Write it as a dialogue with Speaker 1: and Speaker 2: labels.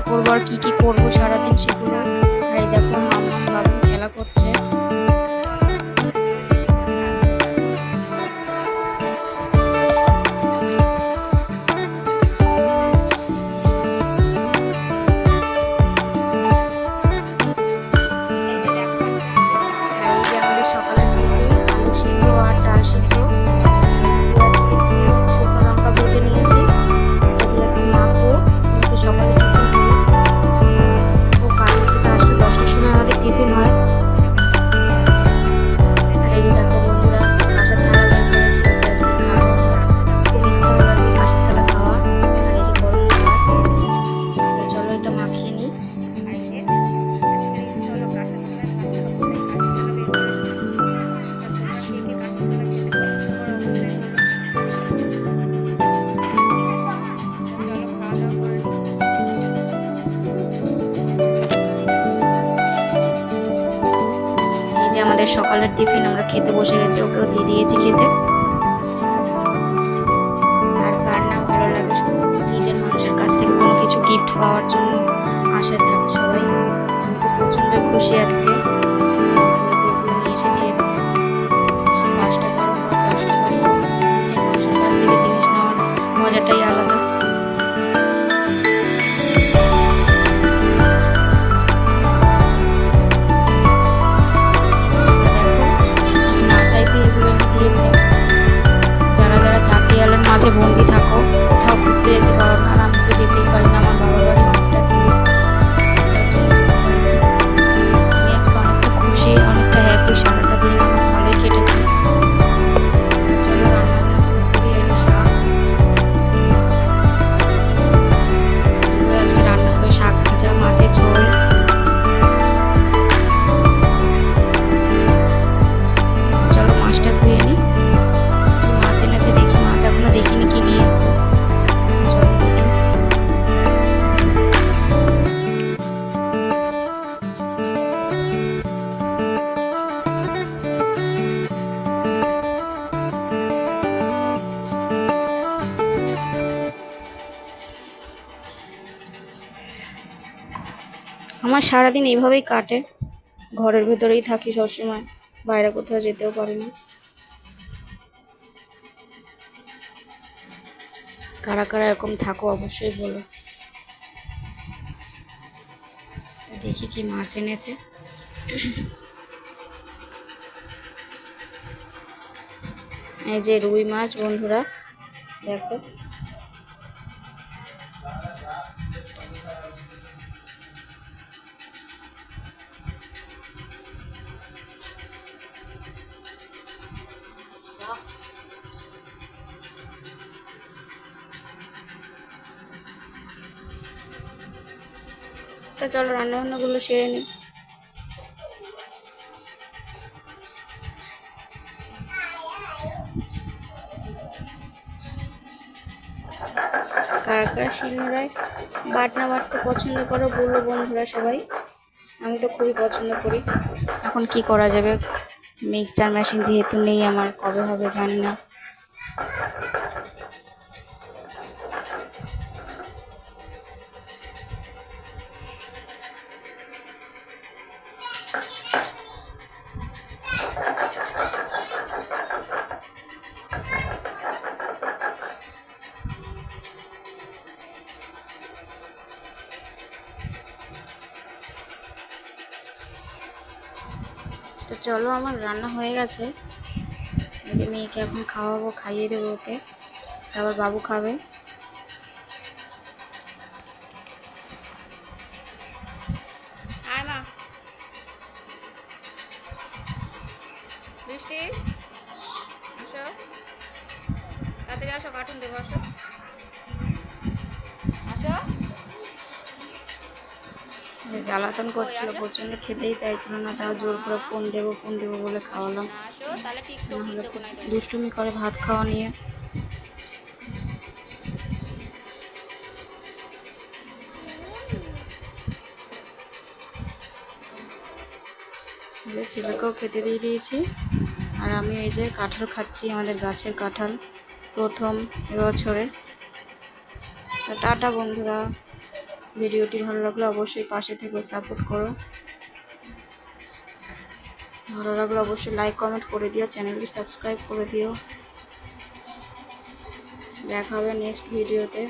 Speaker 1: করব আর কি কি করব সারাদিন সেগুলো আমাদের সকালের টিফিন আমরা খেতে বসে গেছি ওকেও দিয়ে দিয়েছি খেতে আর কার না ভালো লাগে নিজের মানুষের কাছ থেকে কোনো কিছু গিফট পাওয়ার জন্য আশা থাকে সবাই আমি তো প্রচণ্ড খুশি আজকে মানুষের কাছ থেকে মজাটাই আলাদা আমার সারাদিন এইভাবেই কাটে। ঘরের ভেতরেই থাকি সবসময়, বাইরে কোথাও যেতেও পারি না। কারা কারা এরকম থাকো অবশ্যই বলো। দেখি কি মাছ এনেছে। এই যে রুই মাছ বন্ধুরা, দেখো। তো চলো রান্না বান্নাগুলো সেরে নিই কারা কারা শিলনোড়ায় বাটনা বাটতে পছন্দ করো বলল বন্ধুরা সবাই। আমি তো খুবই পছন্দ করি। এখন কি করা যাবে? মিক্সচার মেশিন যেহেতু নেই আমার, কবে হবে জানি না। তো চলো, আমার রান্না হয়ে গেছে। এই যে মেয়েকে এখন খাওয়াবো, খাইয়ে দেবো ওকে। তারপর বাবু খাবে।
Speaker 2: আসো তাড়াতাড়ি আসো কার্টুন দেবো আসো। আসো
Speaker 1: জ্বালাতন করছিল প্রচণ্ড খেতেই চাইছিল না তাও জোর করে ফোন দেবো ফোন দেবো বলে খাওয়ালাম। দুষ্টুমি করে ভাত খাওয়া নিয়ে। ছেলেকেও খেতে দিয়ে দিয়েছি। আর আমি এই যে কাঁঠাল খাচ্ছি, আমাদের গাছের কাঁঠাল, প্রথম এবছরে তো টাটা বন্ধুরা, ভিডিওটি ভালো লাগলে অবশ্যই পাশে থেকে সাপোর্ট করো। ভালো লাগলে অবশ্যই লাইক, কমেন্ট করে দিও, চ্যানেলটি সাবস্ক্রাইব করে দিও। দেখা হবে নেক্সট ভিডিওতে।